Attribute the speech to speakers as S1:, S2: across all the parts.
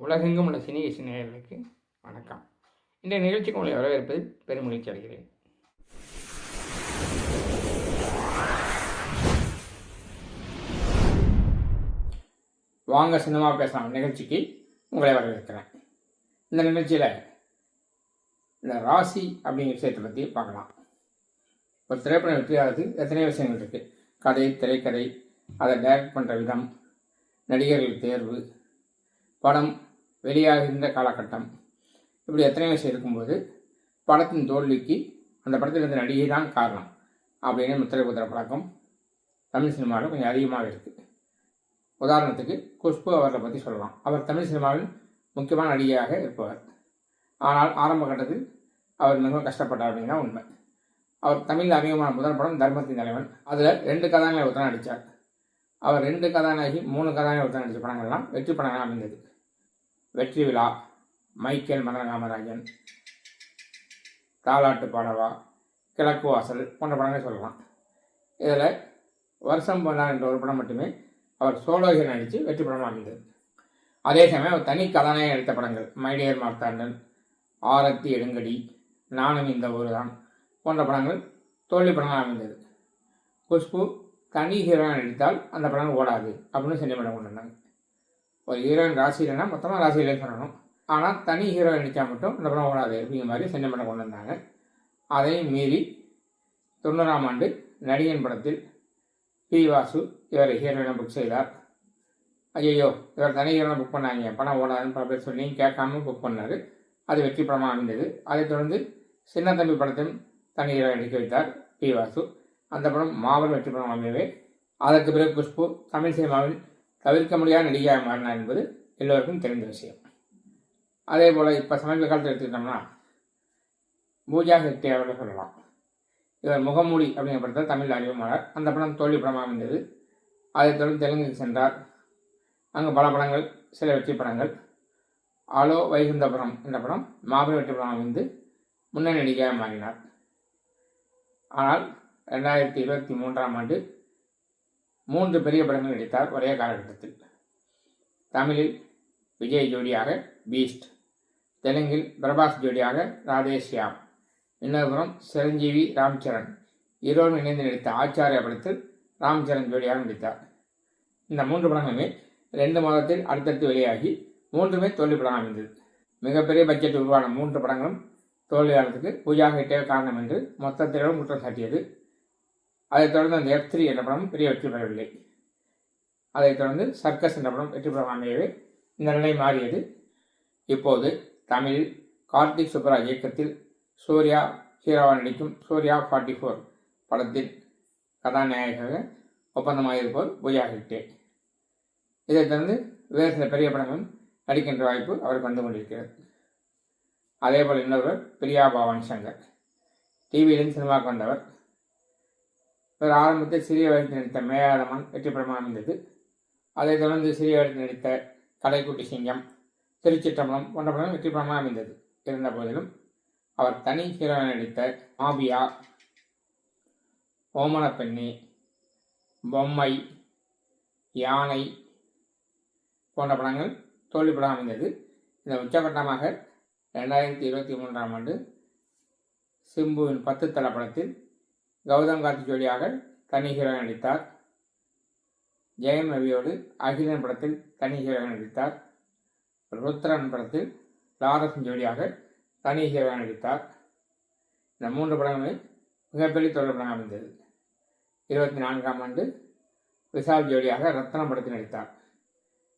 S1: உலகெங்கும் உள்ள சினி இசை நேயர்களுக்கு வணக்கம். இந்த நிகழ்ச்சிக்கு உங்களை வரவேற்பதில் பெரும் மகிழ்ச்சி அடைகிறேன். வாங்க சினிமா பேசலாம் நிகழ்ச்சிக்கு உங்களை வரவேற்கிறேன். இந்த நிகழ்ச்சியில் இந்த ராசி அப்படிங்கிற விஷயத்தை பற்றி பார்க்கலாம். ஒரு திரைப்படம் வெற்றியாகிறது எத்தனை விஷயங்கள் இருக்குது கதை திரைக்கதை அதை டைரக்ட் பண்ணுற விதம் நடிகர்கள் தேர்வு படம் வெளியாகின்ற காலகட்டம். இப்படி எத்தனை விஷயம் இருக்கும்போது படத்தின் தோல்விக்கு அந்த படத்தில் இருந்த நடிகை தான் காரணம். அப்படின்னு முத்திரை குதிரை பழக்கம் தமிழ் சினிமாவில் கொஞ்சம் அதிகமாக இருக்குது உதாரணத்துக்கு குஷ்பு அவரை பற்றி சொல்லலாம். அவர் தமிழ் சினிமாவில் முக்கியமான நடிகையாக இருப்பவர். ஆனால் ஆரம்ப கட்டத்தில் அவர் மிகவும் கஷ்டப்பட்டார் அப்படின்னா உண்மை. அவர் தமிழில் அதிகமான முதல் படம் தர்மத்தின் தலைவன். அதில் ரெண்டு கதாநாயகி ஒருத்தர் நடித்தார் அவர் ரெண்டு கதாநாயகி மூணு கதாநாயகி ஒருத்தர் நடித்த படங்கள்லாம் வெற்றி படங்களாக அமைந்தது. வெற்றி விழா மைக்கேல் மதனகாமராஜன் தாலாட்டு பாடவா கிழக்கு வாசல் போன்ற படங்கள் சொல்லலாம் இதில் வருஷம் போனார் என்ற ஒரு படம் மட்டுமே அவர் சோலோகில் நடித்து வெற்றி படமாக அமைந்தது. அதே சமயம் அவர் தனி கதாநாயகன் எடுத்த படங்கள் மைடியர் மார்த்தாண்டன் ஆரத்தி எடுங்கடி நானும் இந்த ஊர் தான் போன்ற படங்கள் தோல்வி படங்களாக அமைந்தது. குஷ்பு தனி ஹீரோயின் நடித்தால் அந்த படங்கள் ஓடாது அப்படின்னு செஞ்ச படம் கொண்டு வந்தாங்க. ஒரு ஹீரோயின் ராசி இல்லைன்னா மொத்தமாக ராசியிலே சொல்லணும். ஆனால் தனி ஹீரோ நினச்சா மட்டும் இந்த படம் ஓடாது. அப்படிங்கிற மாதிரி செஞ்ச படம் கொண்டு வந்தாங்க. அதையும் மீறி தொண்ணூறாம் ஆண்டு நடிகன் படத்தில் பி வாசு இவர் ஹீரோயினை புக் செய்தார். ஐயோ இவர் தனி ஹீரோனை புக் பண்ணாங்க. படம் ஓடாதுன்னு பல பேர் சொல்லி கேட்காம புக் பண்ணார். அது வெற்றி படமாக அமைந்தது. அதைத் தொடர்ந்து சின்ன தம்பி படத்தையும் தனி ஹீரோ நடிக்க வைத்தார் பி வாசு. அந்த படம் மாபெரும் வெற்றி படம் அமையவே அதற்கு பிறகு குஷ்பு தமிழ் சினிமாவில் தவிர்க்க முடியாத நடிகையாக மாறினார் என்பது எல்லோருக்கும் தெரிந்த விஷயம். அதே போல் இப்போ சமீப காலத்தில் எடுத்துக்கிட்டோம்னா பூஜா ஹெக்டே அவர்கள் சொல்லலாம். இவர் முகமூடி அப்படிங்கிற படத்தில் தமிழ் அறிவுமானார் அந்த படம் தோல்வி படமாக அமைந்தது அதைத் தொடர்ந்து தெலுங்குக்கு சென்றார். அங்கு பல படங்கள் சில வெற்றி படங்கள். ஆலோ வைகுந்தபுரம் என்ற படம் மாபெரும் வெற்றி படம் அமைந்து முன்னணி நடிகையாக மாறினார். ஆனால் ரெண்டாயிரத்தி இருபத்தி மூன்றாம் ஆண்டு மூன்று பெரிய படங்கள் நடித்தார் ஒரே காலகட்டத்தில். தமிழில் விஜய் ஜோடியாக பீஸ்ட் தெலுங்கில் பிரபாஸ் ஜோடியாக ராதேஷ்யாம் இன்னொருபுறம் சிரஞ்சீவி ராம்சரண் இருவரும் இணைந்து நடித்த ஆச்சாரிய படத்தில் ராம்சரண் ஜோடியாக நடித்தார். இந்த மூன்று படங்களுமே ரெண்டு மாதத்தில் அடுத்தடுத்து வெளியாகி மூன்றுமே தோல்வி படம் அமைந்தது. மிகப்பெரிய பட்ஜெட் உருவான மூன்று படங்களும் தோல்வியானதுக்கு பூஜா ஹெட்டே காரணம் என்று மொத்தத்திலும் குற்றம் சாட்டியது. அதைத் தொடர்ந்து அந்த எஃப் த்ரீ என்ற படம் பெரிய வெற்றி பெறவில்லை. அதைத் தொடர்ந்து சர்க்கஸ் என்ற படம் வெற்றி படம் அமையவே இந்த நிலை மாறியது. இப்போது தமிழில் கார்த்திக் சுப்ராஜ் இயக்கத்தில் சூர்யா ஹீரோவாக நடிக்கும் சூர்யா ஃபார்ட்டி ஃபோர் படத்தில் கதாநாயகராக ஒப்பந்தமாகியிருப்போர் பூஜா ஹெக்டே இதைத் தொடர்ந்து வேறு சில பெரிய படங்களும் நடிக்கின்ற வாய்ப்பு அவருக்கு வந்து கொண்டிருக்கிறது. அதே போல் இன்னொருவர் பிரியா பவானி சங்கர். டிவியிலும் சினிமாவுக்கு வந்தவர் இவர் ஆரம்பத்தில் சிறிய வயதில் நடித்த மேயாதமன் வெற்றி படமாக அமைந்தது. அதைத் தொடர்ந்து சிறிய வயதில் நடித்த கடைக்குட்டி சிங்கம் திருச்சிற்றம்பலம் போன்ற படம் வெற்றிப்படமாக அமைந்தது. இருந்த போதிலும் அவர் தனி ஹீரோயின் நடித்த மாபியா ஓமனப்பெண்ணி பொம்மை யானை போன்ற படங்கள் தோல்வி படம் அமைந்தது. இந்த உச்சகட்டமாக ரெண்டாயிரத்தி இருபத்தி மூன்றாம் ஆண்டு சிம்புவின் பத்து தல படத்தில் கௌதம் கார்த்தி ஜோடியாக தனி ஹீரோ நடித்தார். ஜெயம் ரவியோடு அகிலன் படத்தில் தனி ஹீரோ நடித்தார். ருத்ரன் படத்தில் லாரசன் ஜோடியாக தனி ஹீரோ நடித்தார். இந்த மூன்று படங்களுமே மிகப்பெரிய தொடர் படம் அமைந்தது. இருபத்தி நான்காம் ஆண்டு விஷால் ஜோடியாக ரத்னம் படத்தில் நடித்தார்.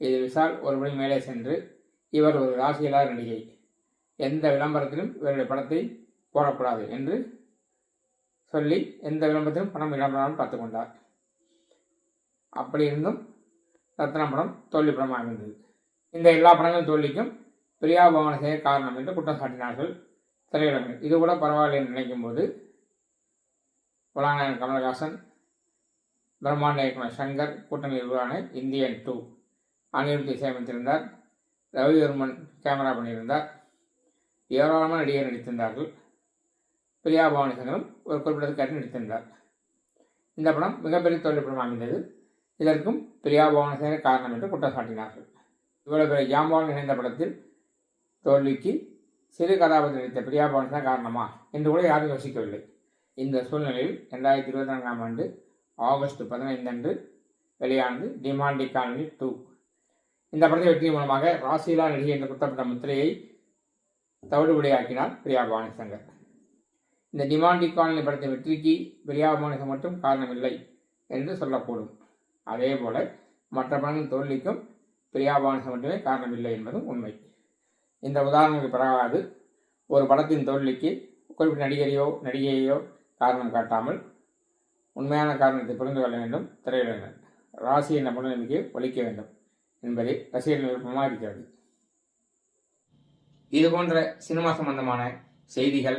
S1: இது விஷால் ஒருபடி மேலே சென்று இவர் ஒரு ராசியில்லாத நடிகை. எந்த விளம்பரத்திலும் இவருடைய படத்தை போடக்கூடாது என்று சொல்லி எந்த விளம்பரத்திலும் பணம் இடம்பெறாமல் பார்த்து கொண்டார். அப்படி இருந்தும் ரத்னம் படம் தோல்வி படமாக அமைந்தது. இந்த எல்லா படங்களும் தோல்விக்கும் பிரியா செய்ய காரணம் என்று குற்றம் சாட்டினார்கள் திரையிடங்கள் இது கூட பரவாயில்லை என்று நினைக்கும் போது புலாநாயகன் கமலஹாசன் பிரம்மாண்ட இயக்குனர் சங்கர் கூட்டணி உருவான இந்தியன் டூ. அனிருத் இசையமைத்திருந்தார் ரவிவர்மன் கேமரா பண்ணியிருந்தார் ஏராளமான நடிகர் நடித்திருந்தார்கள். பிரியா பவானி சங்கரும் ஒரு குறிப்பிடத்தக்க நடித்திருந்தார் இந்த படம் மிகப்பெரிய தோல்வி படம் அமைந்தது இதற்கும் பிரியா பவானி சங்கர் காரணம் என்று குற்றம் சாட்டினார்கள் இவ்வளவு பெரிய ஜாம்பவான் இணைந்த படத்தில் தோல்விக்கு சிறு கதாபாத்திரம் நடித்த பிரியாபவன் தான் காரணமா என்று கூட யாரும் யோசிக்கவில்லை. இந்த சூழ்நிலையில் ரெண்டாயிரத்தி இருபத்தி நான்காம் ஆண்டு ஆகஸ்ட் பதினைந்து அன்று வெளியானது டிமாண்ட் இக்கானமி டூ. இந்த படத்தை வெற்றி மூலமாக ராசிலா நடிகை என்று குத்தப்பட்ட முத்திரையை தவிடுபடியாக்கினார் பிரியா பவானி சங்கர் இந்த டிமாண்ட் காலனி படத்தின் வெற்றிக்கு பிரியா மட்டும் காரணமில்லை என்று சொல்லக்கூடும். அதே போல மற்ற படங்கள் தோல்விக்கும் பிரியாபானசம் மட்டுமே காரணமில்லை என்பதும் உண்மை. இந்த உதாரணங்களுக்கு பிறகாது. ஒரு படத்தின் தோல்விக்கு குறிப்பிட்ட நடிகரையோ நடிகையையோ காரணம் காட்டாமல் உண்மையான காரணத்தை புரிந்து கொள்ள வேண்டும் திரையுலகினர் ராசி என்ற மூடநம்பிக்கையை ஒழிக்க வேண்டும் என்பதே ரசிகர்கள் விருப்பமாக இருக்கிறது. இது போன்ற சினிமா சம்பந்தமான செய்திகள்